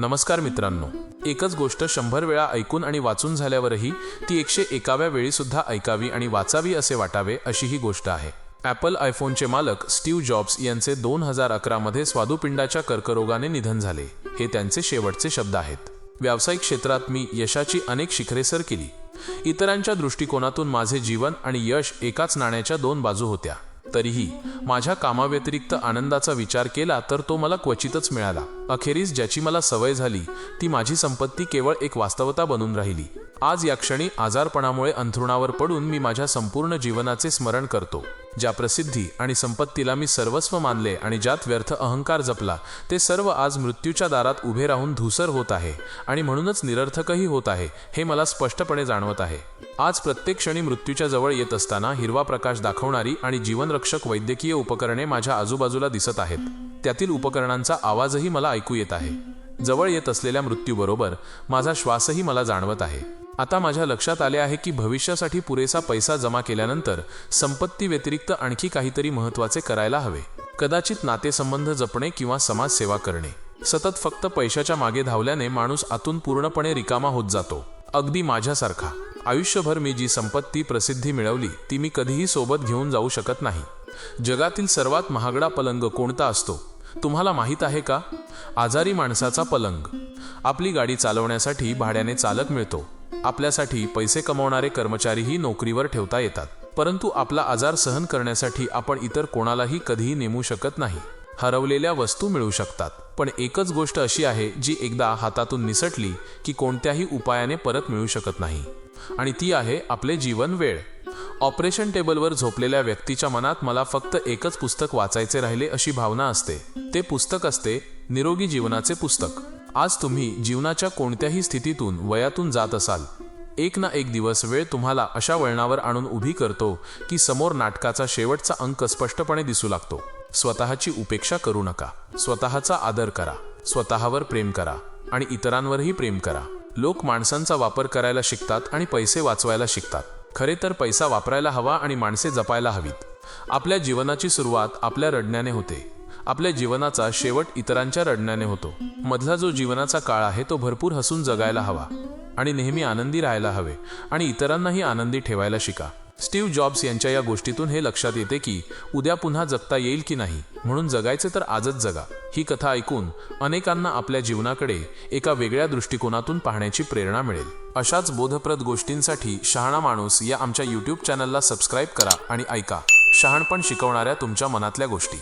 नमस्कार मित्रांनो. एकच गोष्ट शंभर वेळा ऐकून आणि वाचून झाल्यावरही ती एकशे एकाव्या वेळी सुद्धा ऐकावी आणि वाचावी असे वाटावे अशी ही गोष्ट आहे. ॲपल आयफोनचे मालक स्टीव्ह जॉब्स यांचे दोन हजार अकरामध्ये स्वादुपिंडाच्या कर्करोगाने निधन झाले. हे त्यांचे शेवटचे शब्द आहेत. व्यावसायिक क्षेत्रात मी यशाची अनेक शिखरे सर केली. इतरांच्या दृष्टिकोनातून माझे जीवन आणि यश एकाच नाण्याच्या दोन बाजू होत्या. तरीही माझ्या कामाव्यतिरिक्त आनंदाचा विचार केला तर तो मला क्वचितच मिळाला. अखेरीस ज्याची मला सवय झाली ती माझी संपत्ती केवळ एक वास्तवता बनून राहिली. आज या क्षणी आजारपणामुळे अंथरुणावर पडून मी माझ्या संपूर्ण जीवनाचे स्मरण करतो. ज्या प्रसिद्धी आणि संपत्तीला मी सर्वस्व मानले आणि ज्यात व्यर्थ अहंकार जपला ते सर्व आज मृत्यूच्या दारात उभे राहून धूसर होत आहे आणि म्हणूनच निरर्थकही होत आहे हे मला स्पष्टपणे जाणवत आहे. आज प्रत्येक क्षणी मृत्यूच्या जवळ येत असताना हिरवा प्रकाश दाखवणारी आणि जीवनरक्षक वैद्यकीय उपकरणे माझ्या आजूबाजूला दिसत आहेत. त्यातील उपकरणांचा आवाजही मला ऐकू येत आहे. जवळ येत असलेल्या मृत्यूबरोबर माझा श्वासही मला जाणवत आहे. आता माझ्या लक्षात आले आहे की भविष्यासाठी पुरेसा पैसा जमा केल्यानंतर संपत्ती व्यतिरिक्त आणखी काहीतरी महत्त्वाचे करायला हवे. कदाचित नातेसंबंध जपणे किंवा समाजसेवा करणे. सतत फक्त पैशाच्या मागे धावल्याने माणूस आतून पूर्णपणे रिकामा होत जातो. अगदी माझ्यासारखा. आयुष्यभर मी जी संपत्ती प्रसिद्धी मिळवली ती मी कधीही सोबत घेऊन जाऊ शकत नाही. जगातील सर्वात महागडा पलंग कोणता असतो? तुम्हाला माहीत आहे का? आजारी माणसाचा पलंग. आपली गाडी चालवण्यासाठी भाड्याने चालक मिळतो. आपल्यासाठी पैसे कमवणारे कर्मचारीही नोकरीवर ठेवता येतात. परंतु आपला आजार सहन करण्यासाठी आपण इतर कोणालाही कधीही नेमू शकत नाही. हरवलेल्या वस्तू मिळू शकतात. पण एकच गोष्ट अशी आहे जी एकदा हातातून निसटली की कोणत्याही उपायाने परत मिळू शकत नाही. आणि ती आहे आपले जीवन वेळ. ऑपरेशन टेबलवर झोपलेल्या व्यक्तीच्या मनात मला फक्त एकच पुस्तक वाचायचे राहिले अशी भावना असते. ते पुस्तक असते निरोगी जीवनाचे पुस्तक. आज तुम्ही जीवनाच्या कोणत्याही स्थितीतून वयातून जात असाल. एक ना एक दिवस वेळ तुम्हाला अशा वळणावर आणून उभी करतो की समोर नाटकाचा शेवटचा अंक स्पष्टपणे दिसू लागतो. स्वतःची उपेक्षा करू नका. स्वतःचा आदर करा. स्वतःवर प्रेम करा. आणि इतरांवरही प्रेम करा. लोक माणसांचा वापर करायला शिकतात आणि पैसे वाचवायला शिकतात. खरे तर पैसा वापरायला हवा आणि माणसे जपायला हवीत. आपल्या जीवनाची सुरुवात आपल्या रडण्याने होते. आपल्या जीवनाचा शेवट इतरांच्या रडण्याने होतो. मधला जो जीवनाचा काळ आहे तो भरपूर हसून जगायला हवा आणि नेहमी आनंदी राहायला हवे आणि इतरांनाही आनंदी ठेवायला शिका. स्टीव्ह जॉब्स यांच्या या गोष्टीतून हे लक्षात येते की उद्या पुन्हा जगता येईल की नाही म्हणून जगायचे तर आजच जगा. ही कथा ऐकून अनेकांना आपल्या जीवनाकडे एका वेगळ्या दृष्टिकोनातून पाहण्याची प्रेरणा मिळेल. अशाच बोधप्रद गोष्टींसाठी शहाणा माणूस या आमच्या यूट्यूब चॅनलला सबस्क्राईब करा आणि ऐका. शहाणपण शिकवणाऱ्या तुमच्या मनातल्या गोष्टी.